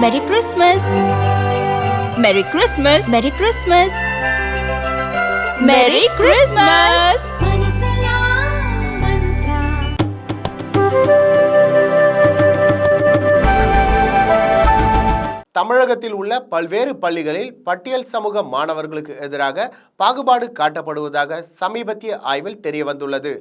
மெரி கிறிஸ்மஸ் மெரி கிறிஸ்மஸ் மெரி கிறிஸ்மஸ் மெரி கிறிஸ்மஸ் தமிழகத்தில் உள்ள பல்வேறு பள்ளிகளில் பட்டியல் சமூக மாணவர்களுக்கு எதிராக பாகுபாடு காட்டப்படுவதாக சமீபத்திய ஆய்வில் தெரிய வந்துள்ளது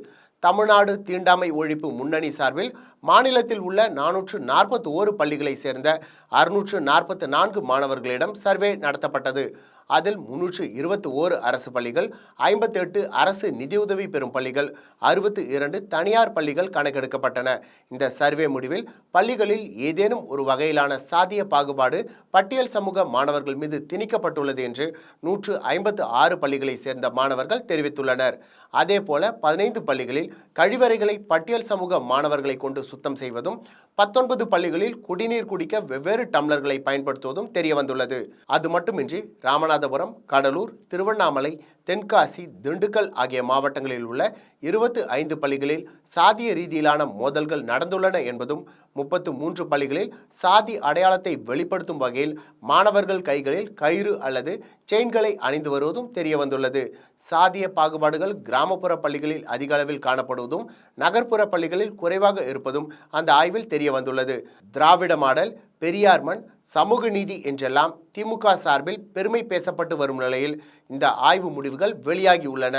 தமிழ்நாடு தீண்டாமை ஒழிப்பு முன்னணி சார்பில் மாநிலத்தில் உள்ள நானூற்று நாற்பத்தி ஓரு பள்ளிகளை சேர்ந்த அறுநூற்று நாற்பத்தி நான்கு மாணவர்களிடம் சர்வே நடத்தப்பட்டது. அதில் முன்னூற்று இருபத்தி ஓரு அரசு பள்ளிகள் ஐம்பத்தெட்டு அரசு நிதியுதவி பெறும் பள்ளிகள் அறுபத்தி இரண்டு தனியார் பள்ளிகள் கணக்கெடுக்கப்பட்டன. இந்த சர்வே முடிவில் பள்ளிகளில் ஏதேனும் ஒரு வகையிலான சாதிய பாகுபாடு பட்டியல் சமூக மாணவர்கள் மீது திணிக்கப்பட்டுள்ளது என்று நூற்று ஐம்பத்து ஆறு பள்ளிகளை சேர்ந்த மாணவர்கள் தெரிவித்துள்ளனர். அதேபோல பதினைந்து பள்ளிகளில் கழிவறைகளை பட்டியல் சமூக மாணவர்களை கொண்டு சுத்தம் செய்வதும் பத்தொன்பது பள்ளிகளில் குடிநீர் குடிக்க வெவ்வேறு டம்ளர்களை பயன்படுத்துவதும் தெரிய வந்துள்ளது அது மட்டுமின்றி ராமநாத ராமநாதபுரம் கடலூர் திருவண்ணாமலை தென்காசி திண்டுக்கல் ஆகிய மாவட்டங்களில் உள்ள இருபத்து ஐந்து பள்ளிகளில் சாதிய ரீதியிலான மோதல்கள் நடந்துள்ளன என்பதும் முப்பத்து மூன்று பள்ளிகளில் சாதி அடையாளத்தை வெளிப்படுத்தும் வகையில் மாணவர்கள் கைகளில் கயிறு அல்லது செயின்களை அணிந்து வருவதும் தெரிய வந்துள்ளது சாதிய பாகுபாடுகள் கிராமப்புற பள்ளிகளில் அதிக அளவில் காணப்படுவதும் நகர்ப்புற பள்ளிகளில் குறைவாக இருப்பதும் அந்த ஆய்வில் தெரிய வந்துள்ளது திராவிட மாடல் பெரியார் மண் சமூக நீதி என்றெல்லாம் திமுக சார்பில் பெருமை பேசப்பட்டு வரும் நிலையில் இந்த ஆய்வு முடிவுகள் வெளியாகியுள்ளன